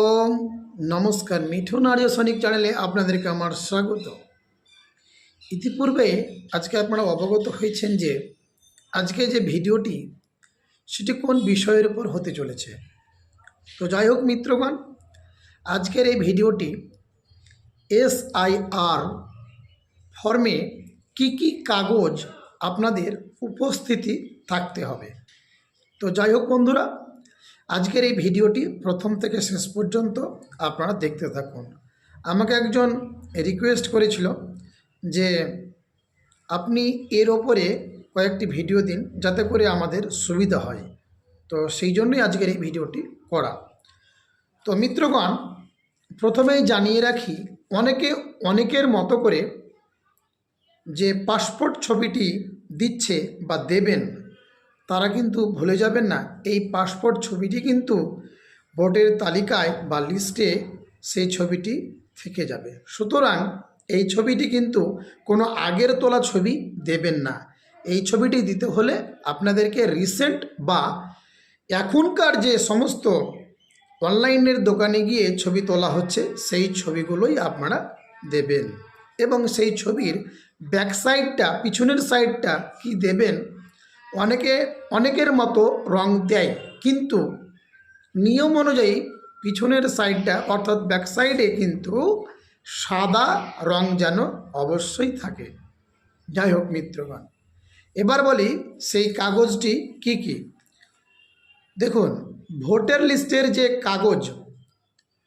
ওম নমস্কার মিঠুন আর্য সৈনিক চ্যানেলে আপনাদেরকে আমার স্বাগত। ইতিপূর্বে আজকে আপনারা অবগত হয়েছেন যে আজকে যে ভিডিওটি, সেটি কোন বিষয়ের উপর হতে চলেছে। তো যাই হোক মিত্রগণ, আজকের এই ভিডিওটি এস আর ফর্মে কি কি কাগজ আপনাদের উপস্থিতি থাকতে হবে। তো যাই হোক বন্ধুরা আজকের এই ভিডিওটি প্রথম থেকে শেষ পর্যন্ত আপনারা দেখতে থাকুন। আমাকে একজন রিকোয়েস্ট করেছিল যে আপনি এর ওপরে কয়েকটি ভিডিও দিন যাতে করে আমাদের সুবিধা হয়। তো সেই জন্যই আজকের এই ভিডিওটি করা। তো মিত্রগণ, প্রথমেই জানিয়ে রাখি, অনেকে অনেকের মতো করে যে পাসপোর্ট ছবিটি দিচ্ছে বা দেবেন তারা কিন্তু ভুলে যাবেন না। এই পাসপোর্ট ছবিটি কিন্তু ভোটের তালিকায় বা লিস্টে সেই ছবিটি থেকে যাবে। সুতরাং এই ছবিটি কিন্তু কোনো আগের তোলা ছবি দেবেন না। এই ছবিটি দিতে হলে আপনাদেরকে রিসেন্ট বা এখনকার যে সমস্ত অনলাইনের দোকানে গিয়ে ছবি তোলা হচ্ছে, সেই ছবিগুলোই আপনারা দেবেন। এবং সেই ছবির ব্যাক সাইডটা, পিছনের সাইডটা কি দেবেন অনেকে, অনেকের মতো রং দেয়। কিন্তু নিয়ম অনুযায়ী পিছনের সাইডটা অর্থাৎ ব্যাক সাইডে কিন্তু সাদা রং যেন অবশ্যই থাকে। যাই হোক মিত্রগণ, এবার বলি সেই কাগজটি কি কি? দেখুন, ভোটার লিস্টের যে কাগজ,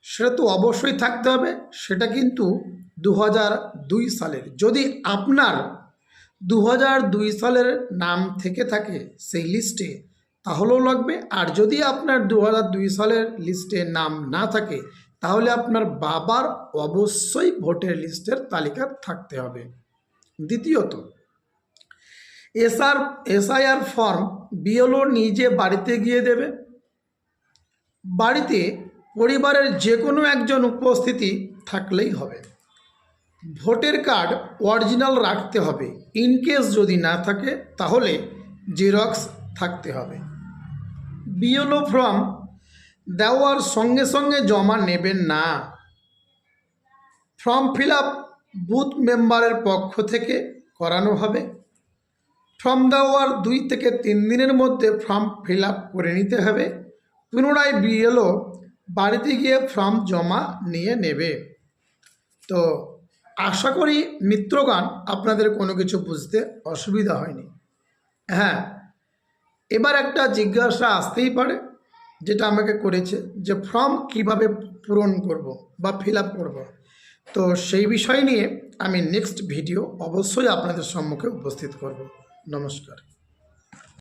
সেটা তো অবশ্যই থাকতে হবে। সেটা কিন্তু দু সালের। যদি আপনার দু সালের নাম থেকে থাকে সেই লিস্টে, তাহলেও লাগবে। আর যদি আপনার দু সালের লিস্টে নাম না থাকে, তাহলে আপনার বাবার অবশ্যই ভোটের লিস্টের তালিকা থাকতে হবে। দ্বিতীয়ত, এসআর, এসআইআর ফর্ম বিএলও নিজে বাড়িতে গিয়ে দেবে। বাড়িতে পরিবারের যে কোনো একজন উপস্থিতি থাকলেই হবে। ভোটার কার্ড অরিজিনাল রাখতে হবে। ইনকেস যদি না থাকে, তাহলে জেরক্স থাকতে হবে। বিএলও ফর্ম দেওয়ার সঙ্গে সঙ্গে জমা নেবেন না। ফর্ম ফিল আপ বুথ মেম্বারের পক্ষ থেকে করানো হবে। ফর্ম দেওয়ার দুই থেকে তিন দিনের মধ্যে ফর্ম ফিল আপ করে নিতে হবে। পুনরায় বিএলও বাড়িতে গিয়ে ফর্ম জমা নিয়ে নেবে। তো আশা করি মিত্রগান আপনাদের কোনো কিছু বুঝতে অসুবিধা হয়নি। হ্যাঁ এবার একটা জিজ্ঞাসা আসতেই পারে, যেটা আমাকে করেছে যে ফর্ম কীভাবে পূরণ করব বা ফিল আপ করব। তো সেই বিষয় নিয়ে আমি নেক্সট ভিডিও অবশ্যই আপনাদের সম্মুখে উপস্থিত করব। নমস্কার।